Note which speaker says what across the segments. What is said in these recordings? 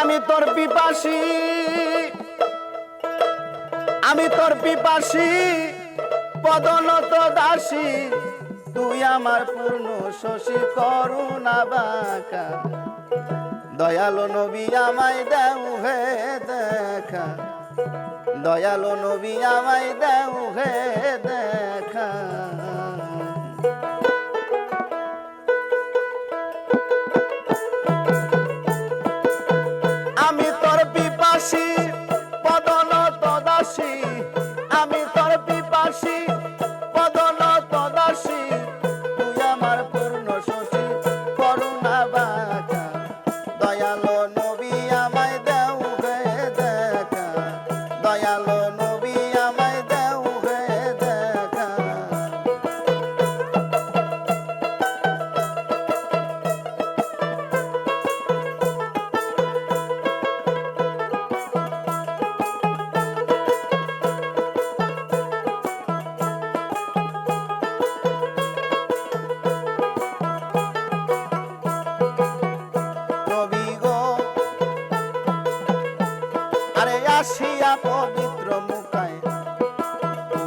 Speaker 1: আমি তোর পিপাসি। আমি তোর পিপাসি, পদনত দাসী। তুই আমার পূর্ণ শশী করুণা বাঁকা। দয়ালো নবী আমায় দেউ হে দেখা। দয়ালো নবী আমায় দেউ হে দেখা।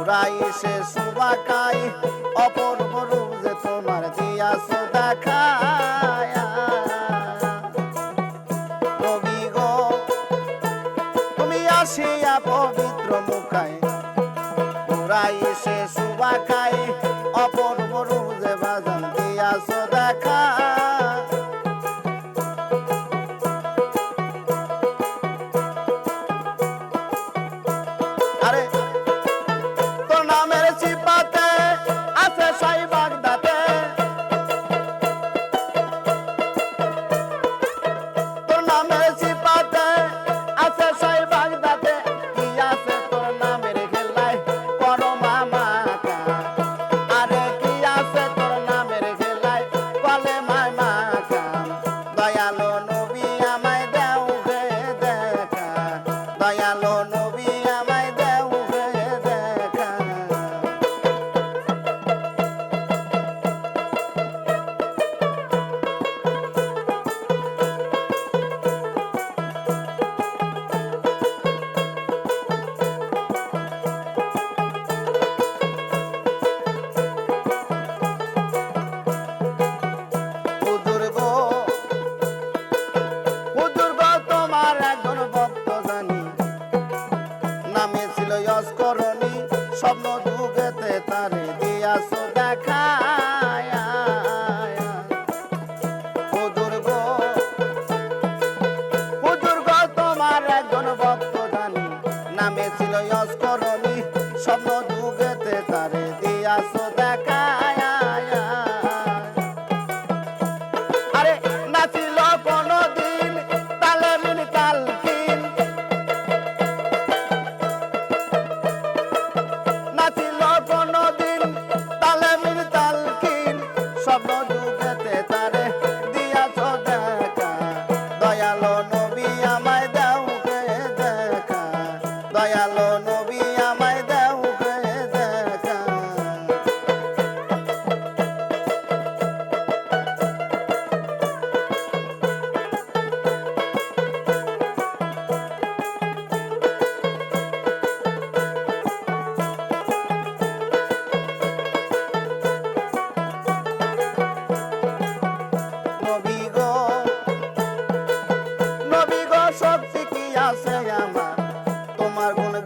Speaker 1: সুরাই সে সুবাকাই অপূর্ব রূপ যে তোমার দিয়াছ দেখায় কবি পবিত্র মুখায় সুরাই সে সুবাকায় স্বপ্ন যুগেতে তারে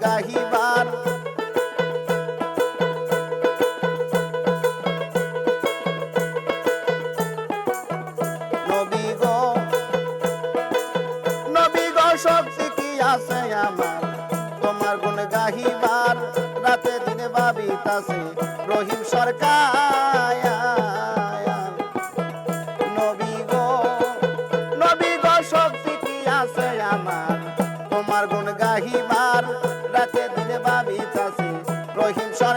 Speaker 1: গাহিবার। নবী গো নবী গো, শক্তি কি আছে আমার? তোমার গুণ গাহিবার, রাতে দিনে ভাবিতাছে রহিম সরকার।